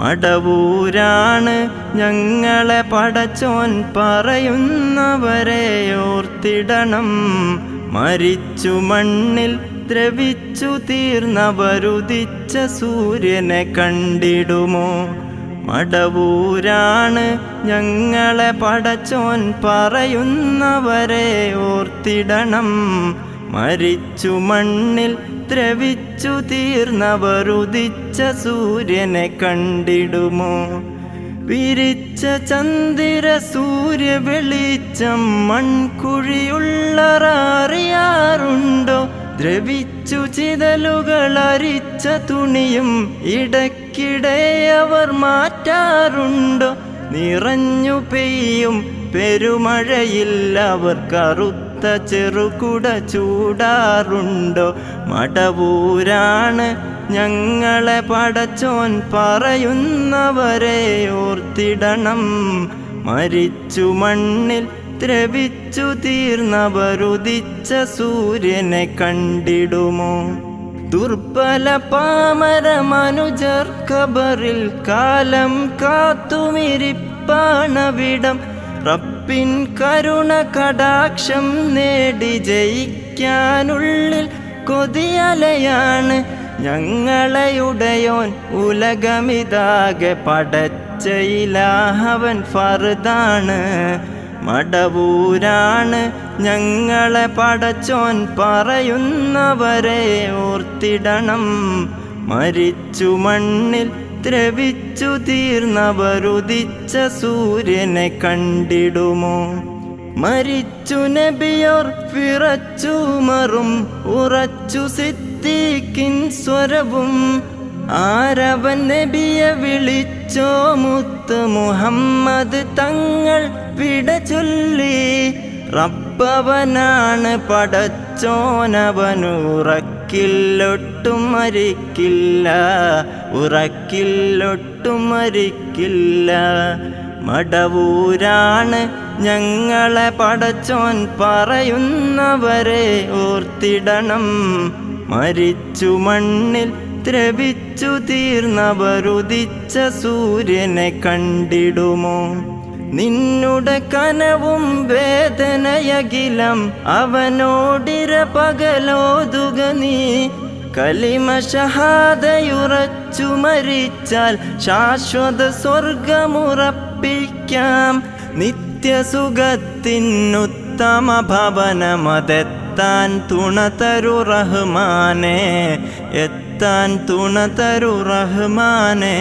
മടവൂരാണ് ഞങ്ങളെ പടച്ചോൻ പറയുന്നവരെ ഓർത്തിടണം. മരിച്ചു മണ്ണിൽ ദ്രവിച്ചു തീർന്നവരുദിച്ച സൂര്യനെ കണ്ടിടുമോ? മടവൂരാണ് ഞങ്ങളെ പടച്ചോൻ പറയുന്നവരെ ഓർത്തിടണം. മരിച്ചു മണ്ണിൽ ദ്രവിച്ചു തീർന്നവരുദിച്ച സൂര്യനെ കണ്ടിടുമോ? വിരിച്ച ചന്ദ്ര സൂര്യ വെളിച്ചം മൺകുഴിയുള്ളറിയാറുണ്ടോ ദ്രവിച്ചു ചിതലുകൾ അരിച്ച തുണിയും ഇടയ്ക്കിടെ അവർ മാറ്റാറുണ്ടോ? നിറഞ്ഞു പെയ്യും പെരുമഴയിൽ അവർ കറുത്ത ചെറുകുട ചൂടാറുണ്ടോ? മടവൂരാണ് ഞങ്ങളെ പടച്ചോൻ പറയുന്നവരെ ഓർത്തിടണം. മരിച്ചു മണ്ണിൽ ദ്രവിച്ചു തീർന്നവരുദിച്ച സൂര്യനെ കണ്ടിടുമോ? ദുർബല പാമര മനുജർ കബറിൽ കാലം കാത്തുമിരിപ്പാണവിടം. റബ്ബിൻ കരുണ കടാക്ഷം നേടി ജയിക്കാനുള്ളിൽ കൊതിയലയാണ് ഞങ്ങളെയുടയോൻ ഉലകമിതാകെ പടച്ചയിലാഹവൻ ഫറുതാണ് മടവൂരാണ് ഞങ്ങളെ പടച്ചോൻ പറയുന്നവരെ ഓർത്തിടണം. മരിച്ചു മണ്ണിൽ ദ്രവിച്ചു തീർന്നവരുദിച്ച സൂര്യനെ കണ്ടിടുമോ? മരിച്ചു നബിയോർ പിറച്ചു മറും ഉറച്ചു സിദ്ദീഖിൻ സ്വരവും. ആരവൻ നബിയെ വിളിച്ചോ മുത്ത് മുഹമ്മദ് തങ്ങൾ വിട ചൊല്ലി. റബ്ബവനാണ് പടച്ചോനവനുറക്കില്ലൊട്ടും മരിക്കില്ല ഉറക്കില്ലൊട്ടും മരിക്കില്ല. മടവൂരാണ് ഞങ്ങളെ പടച്ചോൻ പറയുന്നവരെ ഓർത്തിടണം. മരിച്ചു മണ്ണിൽ ദ്രവിച്ചു തീർന്നവരുദിച്ച സൂര്യനെ കണ്ടിടുമോ? നിന്നുടെ കനവും വേദനയകിലം അവനോടിര പകലോതുക നീ. കലിമ ഷഹാദയുറച്ചു മരിച്ചാൽ ശാശ്വത സ്വർഗമുറപ്പിക്കാം. നിത്യസുഖത്തിനുത്തമ ഭവനമതെത്താൻ തുണതരു റഹ്മാനെ എത്താൻ തുണതരു റഹ്മാനെ.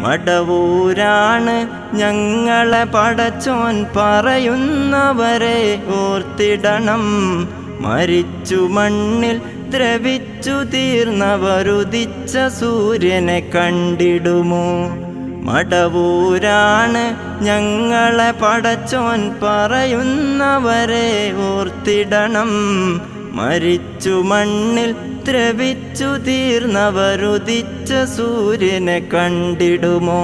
മടവൂരാണ് ഞങ്ങളെ പടച്ചോൻ പറയുന്നവരെ ഓർത്തിടണം. മരിച്ചു മണ്ണിൽ ദ്രവിച്ചു തീർന്നവരുദിച്ച സൂര്യനെ കണ്ടിടുമോ? മടവൂരാണ് ഞങ്ങളെ പടച്ചോൻ പറയുന്നവരെ ഓർത്തിടണം. മരിച്ചു മണ്ണിൽ ദ്രവിച്ചു തീർന്നവരുദിച്ച സൂര്യനെ കണ്ടിടുമോ?